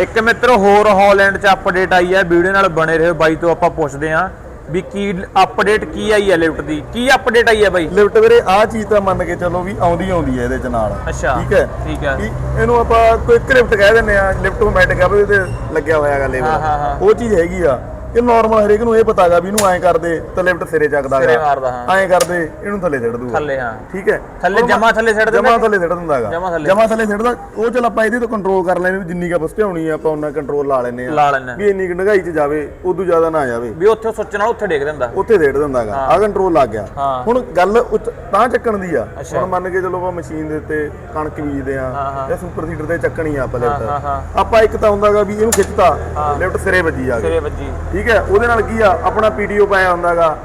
ਇੱਕ ਮਿੱਤਰ ਹੋਰ ਹਾਲੈਂਡ ਚ ਅਪਡੇਟ ਆਈ ਹੈ ਵੀਡੀਓ ਨਾਲ ਬਣੇ ਰਹੋ। ਬਾਈ ਤੋਂ ਆਪਾਂ ਪੁੱਛਦੇ ਆਂ ਵੀ ਕੀ ਅਪਡੇਟ ਕੀ ਆਈ ਹੈ ਲਿਫਟ ਦੀ? ਕੀ ਅਪਡੇਟ ਆਈ ਹੈ ਬਾਈ? ਲਿਫਟ ਵੀਰੇ ਆਹ ਚੀਜ਼ ਤਾਂ ਮੰਨ ਕੇ ਚੱਲੋ ਵੀ ਆਉਂਦੀ ਆਉਂਦੀ ਹੈ ਇਹਦੇ ਚ ਨਾਲ। ਅੱਛਾ ਠੀਕ ਹੈ? ਠੀਕ ਹੈ। ਇਹਨੂੰ ਆਪਾਂ ਕੋਈ ਲਿਫਟ ਕਹਿ ਦਿੰਦੇ ਆ ਲਿਫਟ ਆਟੋਮੈਟਿਕ ਆ ਵੀ ਇਹਦੇ ਲੱਗਿਆ ਹੋਇਆ ਹਾਂ। ਲੇਬਲ ਉਹ ਚੀਜ਼ ਹੈਗੀ ਆ। ਇਹ ਨਾਰਮਲ ਹਰੇਕ ਨੂੰ ਇਹ ਪਤਾਗਾ ਵੀ ਇਹਨੂੰ ਐਂ ਕਰਦੇ ਤਾਂ ਲਿਫਟ ਸਿਰੇ ਚੱਕਦਾ ਸਿਰੇ ਮਾਰਦਾ, ਹਾਂ। ਐਂ ਕਰਦੇ ਇਹਨੂੰ ਥੱਲੇ ਸਿੱਟ ਦੂਗਾ। ਥੱਲੇ ਹਾਂ। ਠੀਕ ਹੈ? ਥੱਲੇ ਜਮਾ ਥੱਲੇ ਸਿੱਟ ਦਿੰਦਾ ਜਮਾ ਥੱਲੇ ਸਿੱਟ ਦਿੰਦਾਗਾ ਜਮਾਂ ਥੱਲੇ। ਜਮਾ ਥੱਲੇ ਸਿੱਟਦਾ ਉਹ ਚਲ ਆਪਾਂ ਇਹਦੇ ਤੋਂ ਕੰਟਰੋਲ ਕਰ ਲੈਣੇ ਵੀ ਜਿੰਨੀ ਕਾ ਹੋਣੀ ਆ ਆਪਾਂ ਉਹਨਾਂ ਕੰਟਰੋਲ ਲਾ ਲੈਨੇ ਆ। ਵੀ ਇੰਨੀ ਕੁ ਚ ਜਾਵੇ ਉਦੋਂ ਜ਼ਿਆਦਾ ਨਾ ਜਾਵੇ। ਵੀ ਉੱਥੇ ਸੁੱਚ ਨਾਲ ਉੱਥੇ ਡੇਗ ਦਿੰਦਾ। ਉੱਥੇ ਦੇੜ ਦਿੰਦਾਗਾ ਆ ਕੰਟਰੋਲ ਲੱਗ ਗਿਆ। ਹੁਣ ਗੱਲ ਤਾਂ ਚੱਕਣ ਦੀ ਆ। ਹੁਣ ਮੰਨ ਕੇ ਚਲੋ ਆਪਾਂ ਮਸ਼ੀਨ ਦੇ ਉੱਤੇ ਕਣਕ ਬੀਜਦੇ ਆ। ਜਾਂ ਸੁਪਰ ਸੀਡਰ ਤੇ ਚੱਕਣੀ ਆ ਆਪਾਂ ਲਿਫਟ। ਆਪਾਂ ਇੱਕ ਤਾਂ ਹੁੰਦਾਗਾ ਵੀ ਇਹਨੂੰ ਖਿੱਚਤਾ ਲਿਫਟ ਸਿਰੇ ਵੱਜੀ ਆ ਗਈ ਸਿਰੇ ਵੱਜੀ। ਠੀਕ ਹੈ? ਉਹਦੇ ਨਾਲ ਕੀ ਆ? ਆਪਣਾ ਪੀਡੀਓ ਪਾਇਆ ਹੁੰਦਾਗਾ।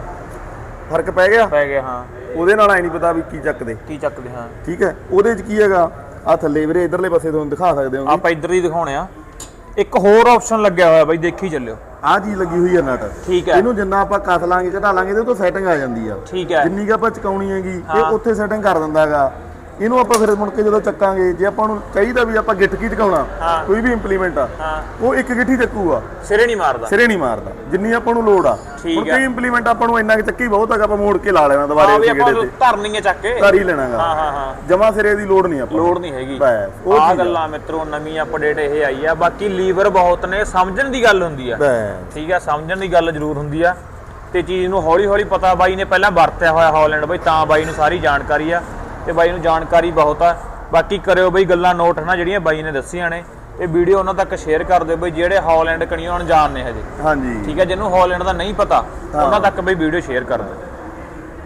ਫ਼ਰਕ ਪੈ ਗਿਆ? ਪੈ ਗਿਆ ਹਾਂ। ਉਹਦੇ ਨਾਲ ਐ ਨਹੀਂ ਪਤਾ ਵੀ ਕੀ ਚੱਕਦੇ। ਕੀ ਚੱਕਦੇ ਹਾਂ। ਠੀਕ ਹੈ? ਉਹਦੇ 'ਚ ਕੀ ਹੈਗਾ? ਆ ਥੱਲੇ ਵੀਰੇ ਇਧਰਲੇ ਪਾਸੇ ਤੁਹਾਨੂੰ ਦਿਖਾ ਸਕਦੇ ਹੋ ਆਪਾਂ ਇੱਧਰ ਹੀ ਦਿਖਾਉਣੇ ਆ। ਇੱਕ ਹੋਰ ਆਪਸ਼ਨ ਲੱਗਿਆ ਹੋਇਆ ਬਾਈ ਦੇਖੀ ਚੱਲਿਓ। ਆਹ ਚੀਜ਼ ਲੱਗੀ ਹੋਈ ਹੈ ਨਟ। ਠੀਕ ਹੈ। ਇਹਨੂੰ ਜਿੰਨਾ ਆਪਾਂ ਕੱਸ ਲਾਂਗੇ ਘਟਾ ਲਾਂਗੇ ਇਹਦੇ ਤੋਂ ਸੈਟਿੰਗ ਆ ਜਾਂਦੀ ਆ। ਠੀਕ ਹੈ। ਜਿੰਨੀ ਕੁ ਆਪਾਂ ਚਕਾਉਣੀ ਹੈਗੀ ਇਹ ਉੱਥੇ ਸੈਟਿੰਗ ਕਰ ਦਿੰਦਾ ਹੈਗਾ ਇਹਨੂੰ ਆਪਾਂ ਫਿਰ ਮੁੜ ਕੇ ਜਦੋਂ ਚੱਕਾਂਗੇ ਜੇ ਆਪਾਂ ਨੂੰ ਚਾਹੀਦਾ ਵੀ ਆਪਾਂ ਗਿੱਠ ਕੀ ਚਕਾਉਣਾ। ਕੋਈ ਵੀ ਇੰਪਲੀਮੈਂਟ ਆ ਉਹ ਇੱਕ ਗਿੱਠੀ ਚੱਕੂਗਾ। ਸਿਰੇ ਨਹੀਂ ਮਾਰਦਾ। ਸਿਰੇ ਨਹੀਂ ਮਾਰਦਾ। ਜਿੰਨੀ ਆਪਾਂ ਨੂੰ ਲੋੜ ਆ। ਹੁਣ। ਕਈ ਇੰਪਲੀਮੈਂਟ ਆਪਾਂ ਨੂੰ ਇੰਨਾ ਕਿ ਚੱਕੀ ਬਹੁਤ ਹੈਗਾ ਆਪਾਂ ਮੋੜ ਕੇ ਲਾ ਲੈਣਾ ਦੁਬਾਰੇ ਹਾਂ ਵੀ ਉਸੇ ਆਪਾਂ ਗੇੜੇ ਤੇ। ਧਰਨੀ ਹੈ ਚੱਕ ਕੇ। ਹੀ ਲੈਣਾਗਾ। ਹਾਂ ਹਾਂ ਹਾਂ। ਜਮਾ ਸਿਰੇ ਦੀ ਲੋੜ ਨਹੀਂ ਆਪਾਂ ਨੂੰ। ਲੋੜ ਨਹੀਂ ਹੈਗੀ। ਬਸ ਉਹ ਆ। ਗੱਲਾਂ ਮਿੱਤਰੋ ਨਵੀਂ ਅਪਡੇਟ ਇਹ ਆਈ ਆ। ਬਾਕੀ ਲੀਵਰ ਬਹੁਤ ਨੇ ਸਮਝਣ ਦੀ ਗੱਲ ਹੁੰਦੀ ਆ। ਠੀਕ ਆ ਸਮਝਣ ਦੀ ਗੱਲ ਜ਼ਰੂਰ ਹੁੰਦੀ ਆ। ਤੇ ਚੀਜ਼ ਨੂੰ ਹੌਲੀ ਹੌਲੀ ਪਤਾ ਬਾਈ ਨੇ ਪਹਿਲਾਂ ਵਰਤਿਆ ਹੋਇਆ ਹਾਲੈਂਡ ਬਾਈ ਤਾਂ ਬਾਈ ਨੂੰ ਸਾਰੀ ਜਾਣਕਾਰੀ ਆ। ਤੇ ਬਾਈ ਨੂੰ ਜਾਣਕਾਰੀ ਬਹੁਤ ਆ। ਬਾਕੀ ਕਰਿਓ ਬਈ ਗੱਲਾਂ ਨੋਟ ਹਨਾ ਜਿਹੜੀਆਂ ਬਾਈ ਨੇ ਦੱਸੀਆਂ ਨੇ। ਇਹ ਵੀਡੀਓ ਉਹਨਾਂ ਤੱਕ ਸ਼ੇਅਰ ਕਰ ਦਿਓ ਬਈ ਜਿਹੜੇ ਹਾਲੈਂਡ ਕਣੀਆਂ ਅਣਜਾਣ ਨੇ ਹਜੇ। ਹਾਂਜੀ। ਠੀਕ ਹੈ ਜਿਹਨੂੰ ਹਾਲੈਂਡ ਦਾ ਨਹੀਂ ਪਤਾ ਉਹਨਾਂ ਤੱਕ ਬਈ ਵੀਡੀਓ ਸ਼ੇਅਰ ਕਰ ਦਿਓ।